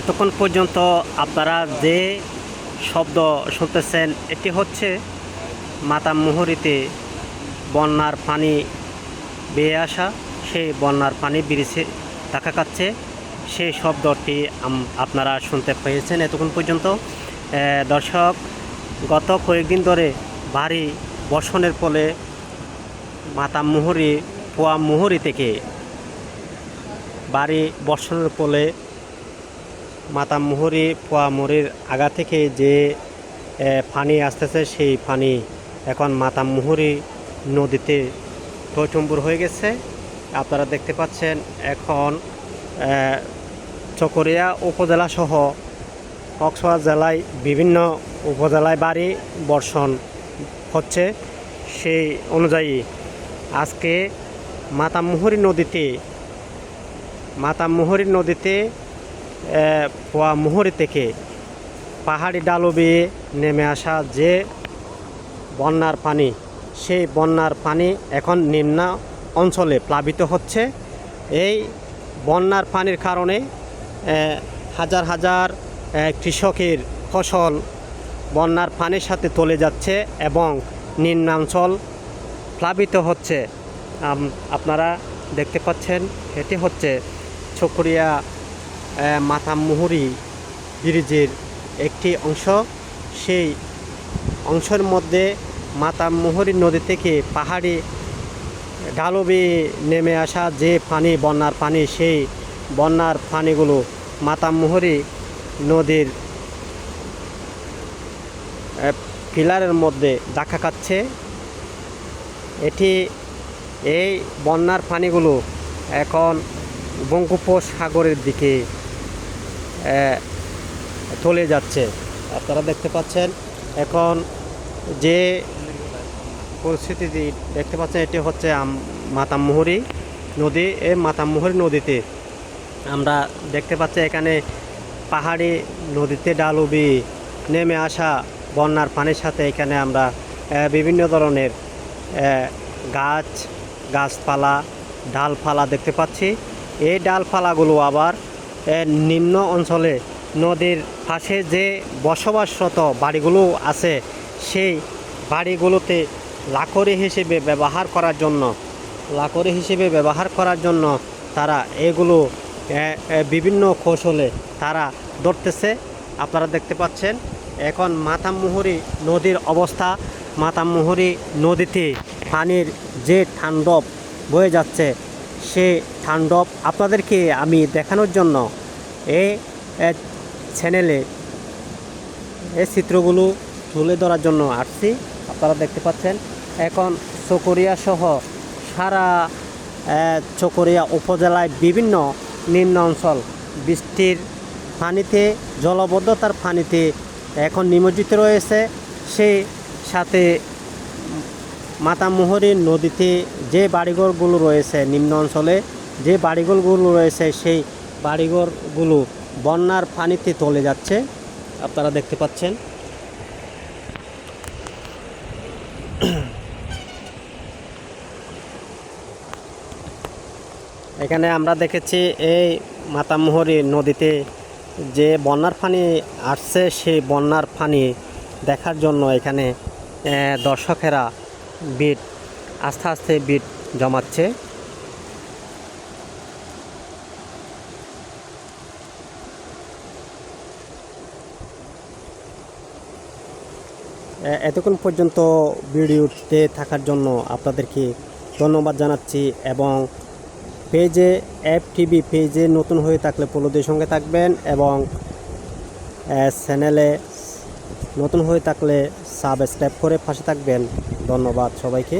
এতক্ষণ পর্যন্ত আপনারা যে শব্দ শুনতেছেন, এটি হচ্ছে মাতামুহুরিতে বন্যার পানি বেয়ে আসা। সেই বন্যার পানি ব্রিজে দেখা যাচ্ছে সেই শব্দটি আপনারা শুনতে পেয়েছেন এতক্ষণ পর্যন্ত। দর্শক, গত কয়েকদিন ধরে ভারী বর্ষণের ফলে মাতামুহুরি পোয়া মুহুরি থেকে বাড়ি বর্ষণের ফলে মাতামুহুরি পোয়ামুহুরির আগা থেকে যে পানি আসতেছে, সেই পানি এখন মাতামুহুরি নদীতে টইটম্বুর হয়ে গেছে। আপনারা দেখতে পাচ্ছেন এখন চকরিয়া উপজেলা সহ কক্সবাজার জেলায় বিভিন্ন উপজেলায় বাড়ি বর্ষণ হচ্ছে। সেই অনুযায়ী আজকে মাতামুহুরি নদীতে মাতামুহুরি নদীতে পোয়া মুহুরি থেকে পাহাড়ি ডালু বেয়ে নেমে আসা যে বন্যার পানি, সেই বন্যার পানি এখন নিম্ন অঞ্চলে প্লাবিত হচ্ছে। এই বন্যার পানির কারণে হাজার হাজার কৃষকের ফসল বন্যার পানির সাথে তলে যাচ্ছে এবং নিম্নাঞ্চল প্লাবিত হচ্ছে। আপনারা দেখতে পাচ্ছেন, এটি হচ্ছে ছকুরিয়া মাথামুহুরি ব্রিজের একটি অংশ। সেই অংশের মধ্যে মাতামুহুরি নদী থেকে পাহাড়ি ঢালবে নেমে আসা যে পানি, বন্যার পানি, সেই বন্যার পানিগুলো মাতামুহুরি নদীর পিলারের মধ্যে দেখা যাচ্ছে এটি এই বন্যার পানিগুলো এখন বঙ্গোপসাগরের দিকে চলে যাচ্ছে। আপনারা দেখতে পাচ্ছেন এখন যে পরিস্থিতি দেখতে পাচ্ছেন, এটি হচ্ছে মাতামুহুরি নদী। এই মাতামুহুরি নদীতে আমরা দেখতে পাচ্ছি এখানে পাহাড়ি নদীতে ডালুবি নেমে আসা বন্যার পানির সাথে এখানে আমরা বিভিন্ন ধরনের গাছ, গাছপালা, ডালপালা দেখতে পাচ্ছি। এই ডালপালাগুলো আবার নিম্ন অঞ্চলে নদীর পাশে যে বসবাসরত বাড়িগুলো আছে, সেই বাড়িগুলোতে লাকড়ি হিসেবে ব্যবহার করার জন্য, লাকড়ি হিসেবে ব্যবহার করার জন্য তারা এগুলো বিভিন্ন কৌশলে তারা ধরতেছে। আপনারা দেখতে পাচ্ছেন, এখন মাতামুহুরি নদীর অবস্থা। মাতামুহুরি নদীতে পানির যে ঠান্ডব বয়ে যাচ্ছে সে ঠান্ডব আপনাদেরকে আমি দেখানোর জন্য এ, চ্যানেলে এই চিত্রগুলো তুলে ধরার জন্য আসছি। আপনারা দেখতে পাচ্ছেন এখন চকরিয়া সহ সারা চকরিয়া উপজেলায় বিভিন্ন নিম্ন অঞ্চল বৃষ্টির পানিতে জলবদ্ধতার পানিতে এখন নিমজ্জিত রয়েছে। সেই সাথে মাতামুহুরি নদীতে যে বাড়িঘরগুলো রয়েছে নিম্ন অঞ্চলে, যে বাড়িঘরগুলো রয়েছে সেই বাড়িঘরগুলো বন্যার পানিতে তলে যাচ্ছে। আপনারা দেখতে পাচ্ছেন। এখানে আমরা দেখেছি এই মাতামুহুরি নদীতে যে বন্যার পানি আসছে, সেই বন্যার পানি দেখার জন্য এখানে দর্শকেরা বিট, আস্তে আস্তে বিট জমাচ্ছে। এতক্ষণ পর্যন্ত ভিডিওতে থাকার জন্য আপনাদেরকে ধন্যবাদ জানাচ্ছি এবং পেজে অ্যাপ টিভি পেজে নতুন হয়ে থাকলে পলুদের সঙ্গে থাকবেন এবং চ্যানেলে নতুন হয়ে থাকলে সাবস্ক্রাইব করে পাশে থাকবেন। ধন্যবাদ সবাইকে।